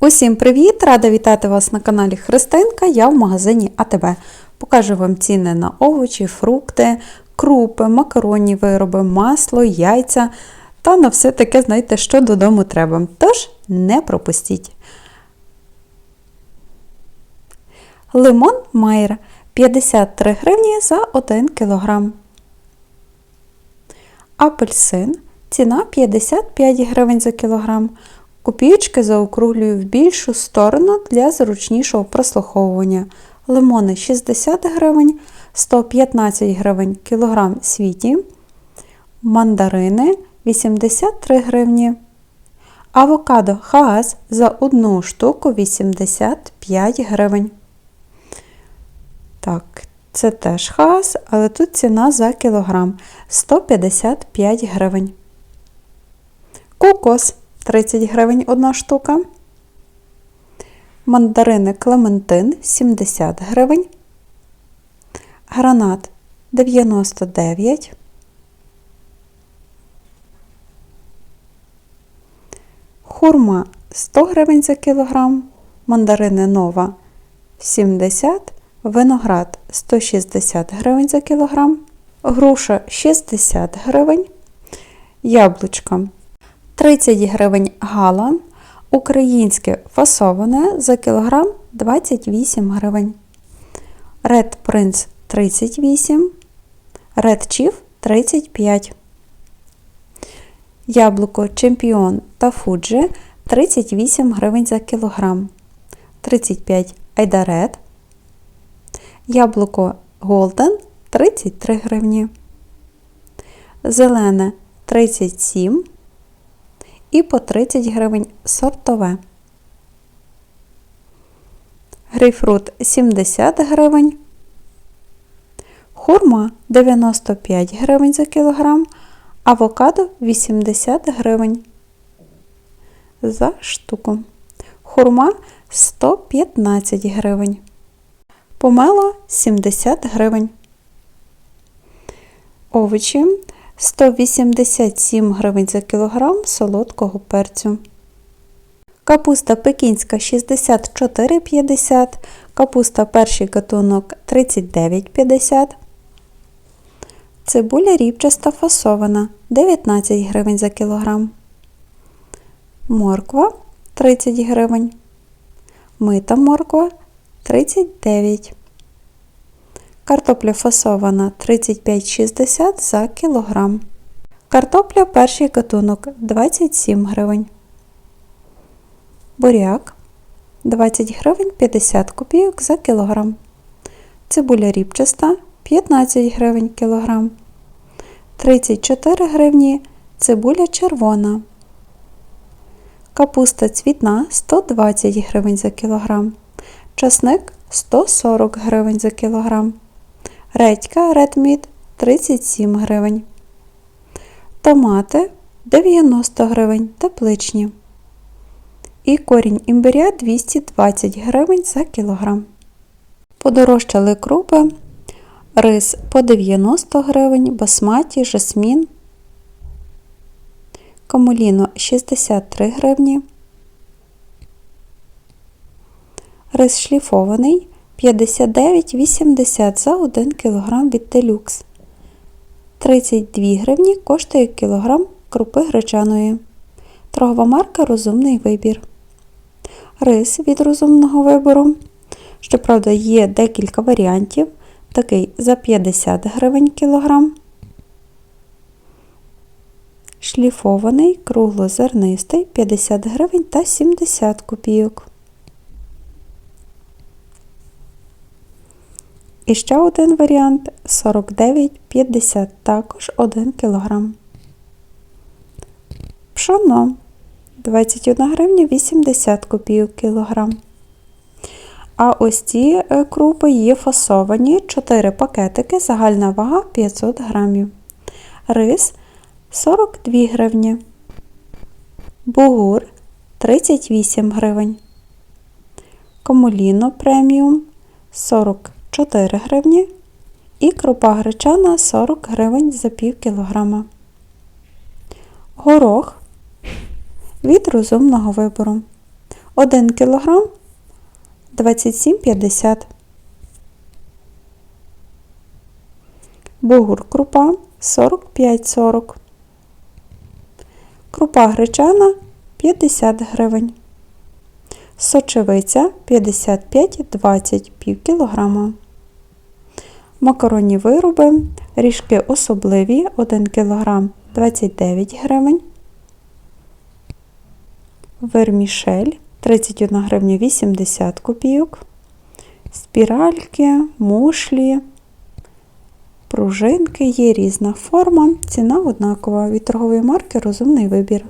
Усім привіт! Рада вітати вас на каналі Христинка. Я в магазині АТБ. Покажу вам ціни на овочі, фрукти, крупи, макаронні вироби, масло, яйця та на все таке, знаєте, що додому треба. Тож не пропустіть. Лимон Майер 53 гривні за 1 кг. Апельсин ціна 55 гривень за кілограм. Копійки заокруглюю в більшу сторону для зручнішого прослуховування. Лимони 60 гривень, 115 гривень кілограм світі. Мандарини 83 гривні. Авокадо хаас за одну штуку 85 гривень. Так, це теж хаас, але тут ціна за кілограм 155 гривень. Кокос 30 гривень одна штука. Мандарини Клементин 70 гривень. Гранат 99. Хурма 100 гривень за кілограм. Мандарини нова 70 Виноград 160 гривень за кілограм. Груша 60 гривень. Яблучка 30 гривень гала. Українське фасоване за кілограм 28 гривень. Red Prince 38. Red Chief 35. Яблуко Чемпіон та Фуджі 38 гривень за кілограм. 35 Айдарет. Яблуко Голден 33 гривні. Зелене 37 і по 30 гривень сортове. Грейпфрут 70 гривень. Хурма 95 гривень за кілограм, авокадо 80 гривень за штуку. Хурма 115 гривень. Помело 70 гривень. Овочі 187 гривень за кілограм солодкого перцю. Капуста пекінська 64,50, капуста перший гатунок 39,50. Цибуля ріпчаста фасована 19 гривень за кілограм. Морква 30 гривень. Мита морква 39. Картопля фасована 35,60 за кілограм. Картопля перший гатунок 27 гривень. Буряк 20 гривень 50 копійок за кілограм. Цибуля ріпчаста 15 гривень кілограм. 34 гривні цибуля червона. Капуста цвітна 120 гривень за кілограм. Часник 140 гривень за кілограм. Редька редміт 37 гривень. Томати 90 гривень тепличні. І корінь імбиря 220 гривень за кілограм. Подорожчали крупи. Рис по 90 гривень, басматі, жасмін. Камуліно 63 гривні. Рис шліфований 59,80 за 1 кг від Делюкс. 32 гривні коштує кілограм крупи гречаної. Торгова марка Розумний вибір. Рис від розумного вибору. Щоправда, є декілька варіантів. Такий за 50 гривень кілограм. Шліфований круглозернистий 50 гривень та 70 копійок. І ще один варіант 49,50, також 1 кг. Пшоно 21 гривня 80 копійок кілограм. А ось ці е, крупи є фасовані 4 пакетики, загальна вага 500 грамів. Рис 42 гривні. Бугур 38 гривень. Комуліно преміум 40 4 гривні і крупа гречана 40 гривень за пів кілограма. Горох від розумного вибору 1 кг 27,50 Бугур крупа 45,40 Крупа гречана 50 гривень. Сочевиця 55-20 пів кілограма. Макаронні вироби, ріжки особливі 1 кг 29 гривень. Вермішель 31 гривня 80 копійок. Спіральки, мушлі, пружинки є різна форма, ціна однакова від торгової марки Розумний вибір.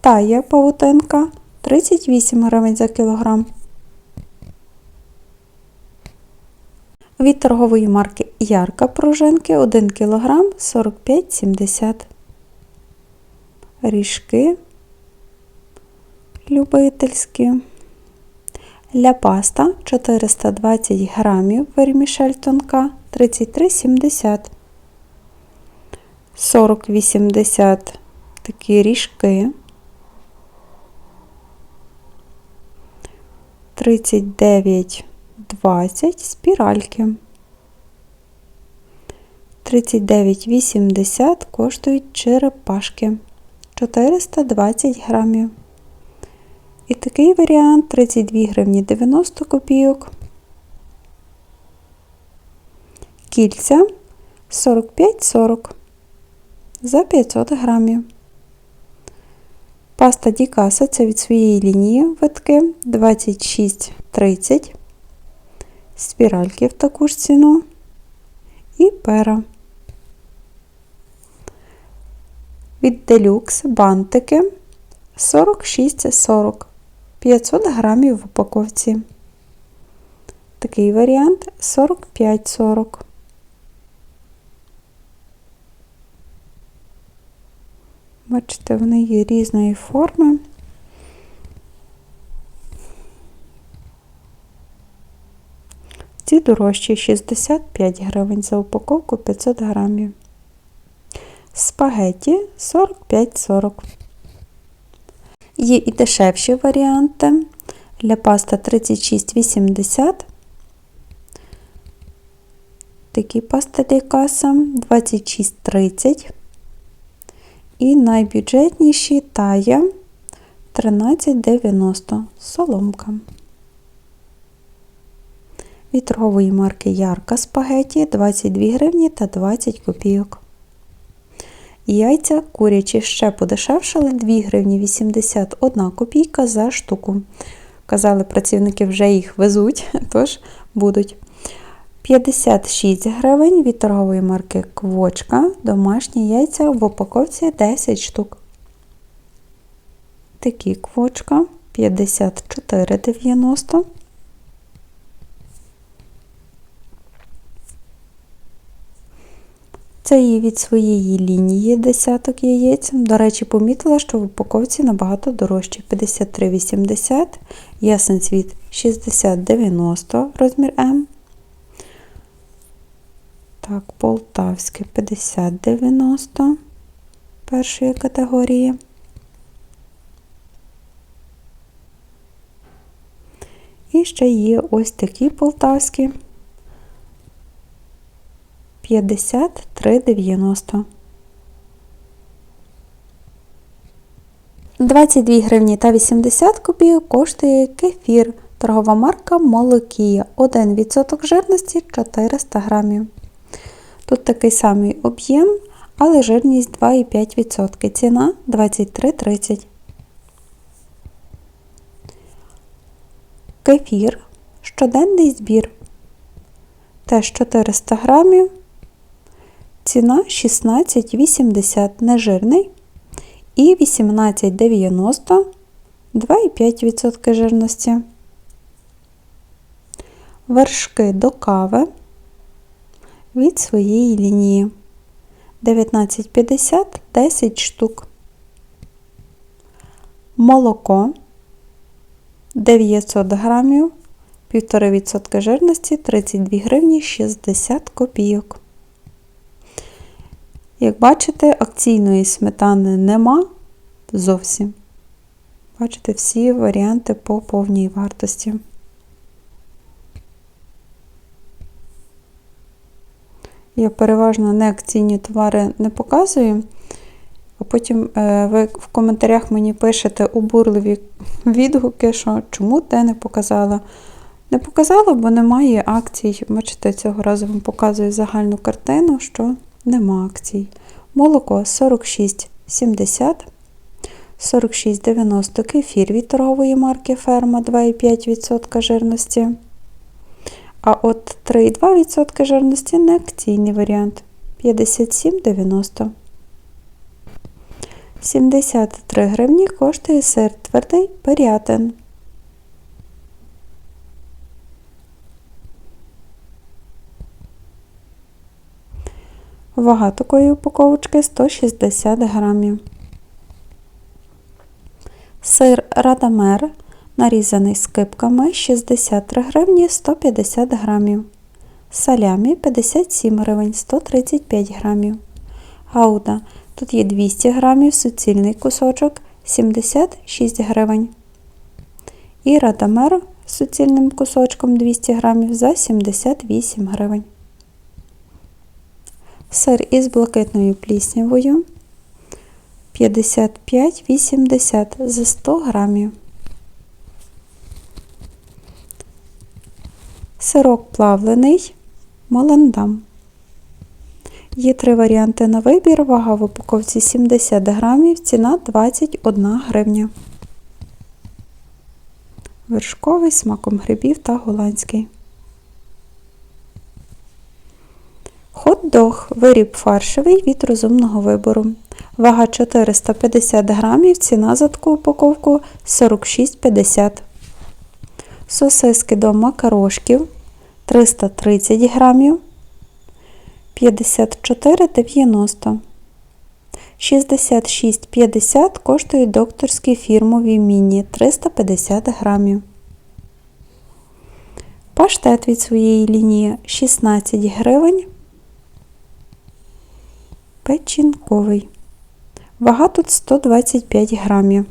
Тая павутинка 38 гривень за кілограм. Від торгової марки Ярка пружинки 1 кг 45,70 Ріжки любительські. Ля паста 420 грамів вермішель тонка 33,70 40,80 такі ріжки 39,20 спіральки 39,80 коштують черепашки 420 грамів. І такий варіант 32 гривні 90 копійок. Кільця 45-40 за 500 грамів. Паста Дікаса це від своєї лінії витки 26,30. Спіральки в таку ж ціну. І пера. Від делюкс бантики 46,40 500 грамів в упаковці. Такий варіант 45,40. Бачите, вони є різної форми. Ці дорожчі 65 гривень за упаковку 500 грамів. Спагеті 45-40. Є і дешевші варіанти. Для паста 36,80. Такі паста для каса 26,30. І найбюджетніші тая 13,90 соломка. Від марки Ярка спагеті 22 гривні та 20 копійок. Яйця курячі ще подешевшали 2 гривні 81 копійка за штуку. Казали, працівники вже їх везуть, тож будуть. 56 гривень від торгової марки Квочка. Домашні яйця в упаковці 10 штук. Такі квочка 54,90. Це її від своєї лінії десяток яєць. До речі, помітила, що в упаковці набагато дорожче 53,80, ясен цвіт 60,90 розмір М. Так, полтавське 50,90 першої категорії. І ще є ось такі полтавські 53,90. 22 гривні та 80 копійок коштує кефір. Торгова марка Молокія. 1% жирності 400 грамів. Тут такий самий об'єм, але жирність 2,5%. Ціна 23,30. Кефір. Щоденний збір. Теж 400 грамів. Ціна 16,80 нежирний і 18,90 2,5% жирності. Вершки до кави від своєї лінії 19,50 10 штук. Молоко 900 грамів, 1,5% жирності 32 гривні 60 копійок. Як бачите, акційної сметани нема зовсім. бачите всі варіанти по повній вартості. Я переважно неакційні товари не показую, а потім е, ви в коментарях мені пишете обурливі відгуки, що чому те не показала. Не показала, бо немає акцій. Бачите, цього разу вам показую загальну картину, що нема акцій. Молоко 46,70, 46,90 кефір від торгової марки Ферма 2,5% жирності. А от 3,2% жирності не акційний варіант 57,90. 73 гривні коштує сир твердий перятин. Вага такої упаковочки 160 грамів. Сир Радамер нарізаний скипками 63 гривні 150 грамів. Салямі 57 гривень 135 грамів. Гауда тут є 200 грамів, суцільний кусочок 76 гривень. І радамер з суцільним кусочком 200 грамів за 78 гривень. Сир із блакитною пліснявою 55,80 за 100 грамів. Сирок плавлений Молендам. Є три варіанти на вибір. Вага в упаковці 70 грамів, ціна 21 гривня. Вершковий смаком грибів та голландський. Хот-дог виріб фаршевий від розумного вибору. Вага 450 грамів, ціна за таку упаковку 46,50. Сосиски до макарошків 330 грамів 54,90. 66,50 коштують докторські фірмові міні 350 грамів. Паштет від своєї лінії 16 гривень. Печінковий. Вага тут 125 грамів.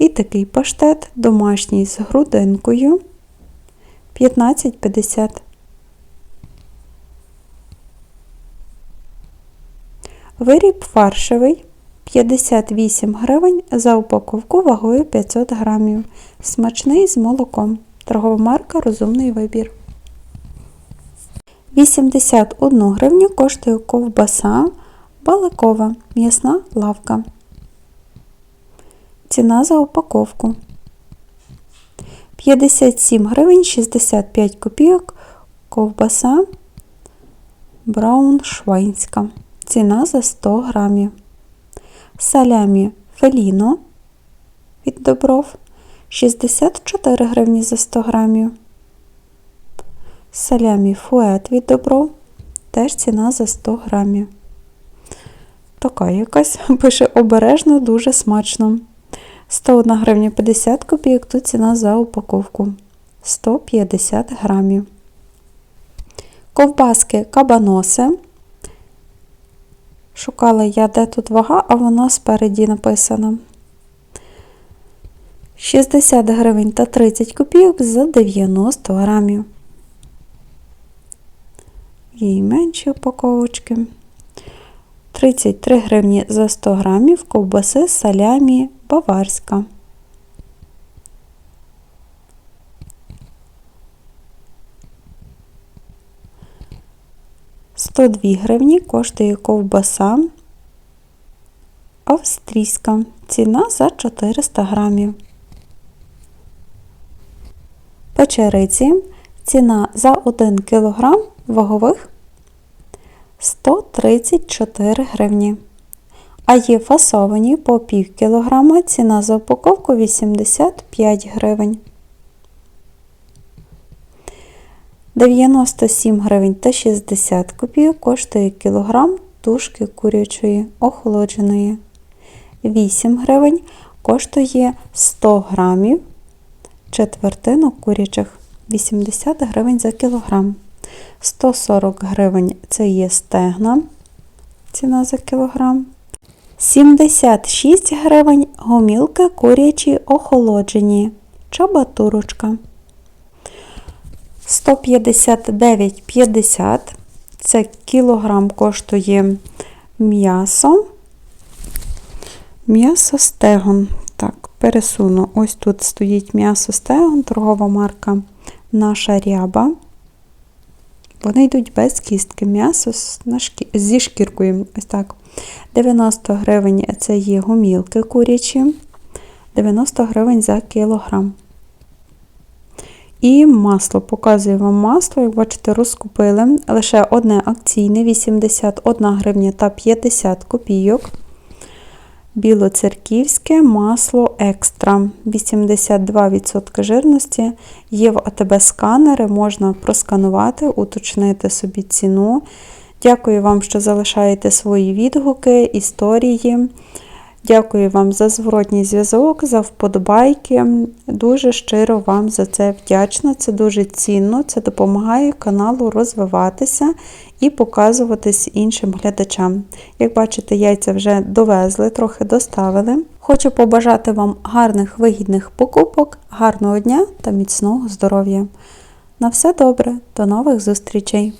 І такий паштет домашній з грудинкою 15,50. Виріб фаршевий 58 гривень за упаковку вагою 500 грамів. Смачний з молоком. Торгова марка Розумний вибір. 81 гривню коштує ковбаса баликова м'ясна лавка. Ціна за упаковку 57 гривень 65 копійок ковбаса брауншвайнська. Ціна за 100 грамів. Салямі феліно від добров 64 гривні за 100 грамів. Салямі фует від добров теж ціна за 100 грамів. Така якась пише обережно, дуже смачно. 101 гривня 50 копійок, тут ціна за упаковку 150 грамів. Ковбаски кабаноси. Шукала я, де тут вага, а вона спереді написана. 60 гривень та 30 копійок за 90 грамів. І менші упаковочки. 33 гривні за 100 грамів ковбаси салямі баварська. Сто дві гривні коштує ковбаса австрійська. Ціна за 400 грамів. Печериці. Ціна за 1 кг вагових 134 гривні. А є фасовані по пів кілограма, ціна за упаковку 85 гривень. 97 гривень та 60 копійок коштує кілограм тушки курячої охолодженої. 8 гривень коштує 100 грамів четвертинок курячих 80 гривень за кілограм. 140 гривень це є стегна, ціна за кілограм. 76 гривень гомілки курячі охолоджені. Чабатурочка. 159,50 це кілограм коштує м'ясо. М'ясо стегон. Так, пересуну. Ось тут стоїть м'ясо стегон, торгова марка наша ряба. Вони йдуть без кістки. М'ясо зі шкіркою. Ось так. 90 гривень це є гумілки курячі. 90 гривень за кілограм. І масло. Показую вам масло. Як бачите, розкупили. Лише одне акційне 81 гривня та 50 копійок. Білоцерківське масло екстра 82% жирності. Є в АТБ сканери, можна просканувати, уточнити собі ціну. Дякую вам, що залишаєте свої відгуки, історії. Дякую вам за зворотній зв'язок, за вподобайки. Дуже щиро вам за це вдячна. Це дуже цінно, це допомагає каналу розвиватися і показуватись іншим глядачам. Як бачите, яйця вже довезли, трохи доставили. Хочу побажати вам гарних вигідних покупок, гарного дня та міцного здоров'я. На все добре, до нових зустрічей!